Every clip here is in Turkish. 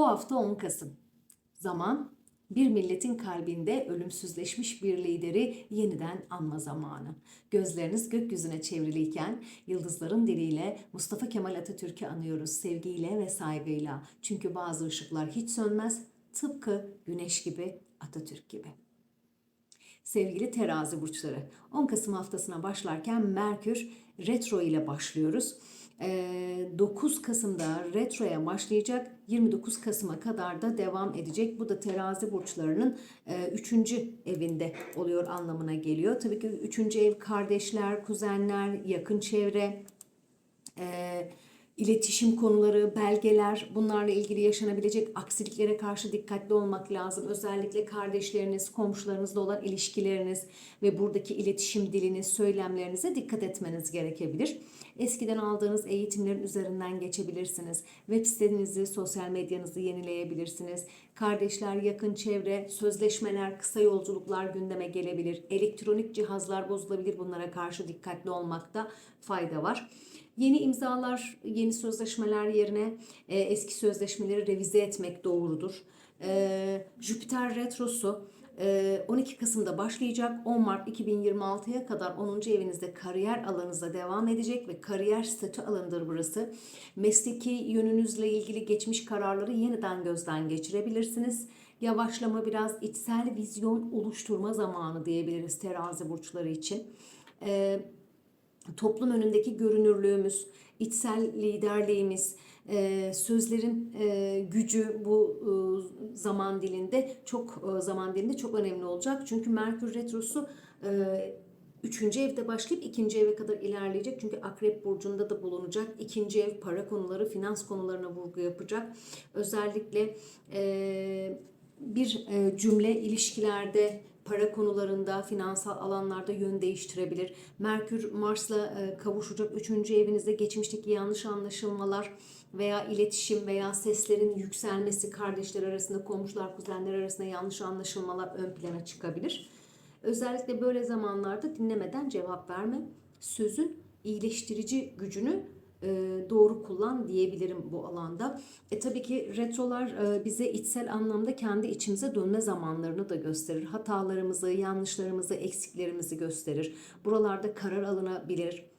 Bu hafta 10 Kasım. Zaman bir milletin kalbinde ölümsüzleşmiş bir lideri yeniden anma zamanı. Gözleriniz gökyüzüne çevriliyken yıldızların diliyle Mustafa Kemal Atatürk'ü anıyoruz sevgiyle ve saygıyla. Çünkü bazı ışıklar hiç sönmez tıpkı güneş gibi Atatürk gibi. Sevgili terazi burçları, 10 Kasım haftasına başlarken Merkür retro ile başlıyoruz. Ee, 9 Kasım'da retroya başlayacak, 29 Kasım'a kadar da devam edecek. Bu da terazi burçlarının 3. evinde oluyor anlamına geliyor. Tabii ki 3. ev kardeşler, kuzenler, yakın çevre, e, iletişim konuları, belgeler, bunlarla ilgili yaşanabilecek aksiliklere karşı dikkatli olmak lazım. Özellikle kardeşleriniz, komşularınızla olan ilişkileriniz ve buradaki iletişim diliniz, söylemlerinize dikkat etmeniz gerekebilir. Eskiden aldığınız eğitimlerin üzerinden geçebilirsiniz. Web sitenizi, sosyal medyanızı yenileyebilirsiniz. Kardeşler, yakın çevre, sözleşmeler, kısa yolculuklar gündeme gelebilir. Elektronik cihazlar bozulabilir. Bunlara karşı dikkatli olmakta fayda var. Yeni imzalar, yeni sözleşmeler yerine e, eski sözleşmeleri revize etmek doğrudur. E, Jüpiter retrosu 12 Kasım'da başlayacak. 10 Mart 2026'ya kadar 10. evinizde kariyer alanınızda devam edecek ve kariyer statü alanıdır burası. Mesleki yönünüzle ilgili geçmiş kararları yeniden gözden geçirebilirsiniz. Yavaşlama biraz içsel vizyon oluşturma zamanı diyebiliriz terazi burçları için. Eee toplum önündeki görünürlüğümüz, içsel liderliğimiz, e, sözlerin e, gücü bu e, zaman dilinde çok zaman dilinde çok önemli olacak. Çünkü Merkür retrosu Üçüncü evde başlayıp ikinci eve kadar ilerleyecek. Çünkü Akrep Burcu'nda da bulunacak. İkinci ev para konuları, finans konularına vurgu yapacak. Özellikle bir cümle ilişkilerde para konularında, finansal alanlarda yön değiştirebilir. Merkür Mars'la e, kavuşacak 3. evinizde geçmişteki yanlış anlaşılmalar veya iletişim veya seslerin yükselmesi kardeşler arasında, komşular, kuzenler arasında yanlış anlaşılmalar ön plana çıkabilir. Özellikle böyle zamanlarda dinlemeden cevap verme, sözün iyileştirici gücünü e, doğru kullan diyebilirim bu alanda. E tabii ki retrolar e, bize içsel anlamda kendi içimize dönme zamanlarını da gösterir. Hatalarımızı, yanlışlarımızı, eksiklerimizi gösterir. Buralarda karar alınabilir.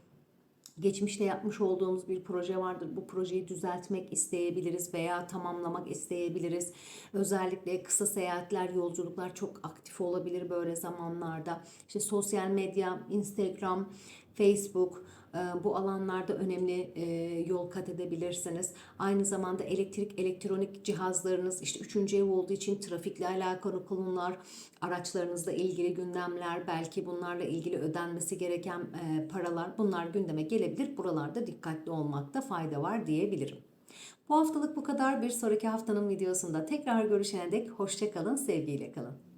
Geçmişte yapmış olduğumuz bir proje vardır. Bu projeyi düzeltmek isteyebiliriz veya tamamlamak isteyebiliriz. Özellikle kısa seyahatler, yolculuklar çok aktif olabilir böyle zamanlarda. İşte sosyal medya, Instagram, Facebook, ee, bu alanlarda önemli e, yol kat edebilirsiniz. Aynı zamanda elektrik, elektronik cihazlarınız işte üçüncü ev olduğu için trafikle alakalı konular, araçlarınızla ilgili gündemler, belki bunlarla ilgili ödenmesi gereken e, paralar bunlar gündeme gelebilir. Buralarda dikkatli olmakta fayda var diyebilirim. Bu haftalık bu kadar. Bir sonraki haftanın videosunda tekrar görüşene dek hoşçakalın, sevgiyle kalın.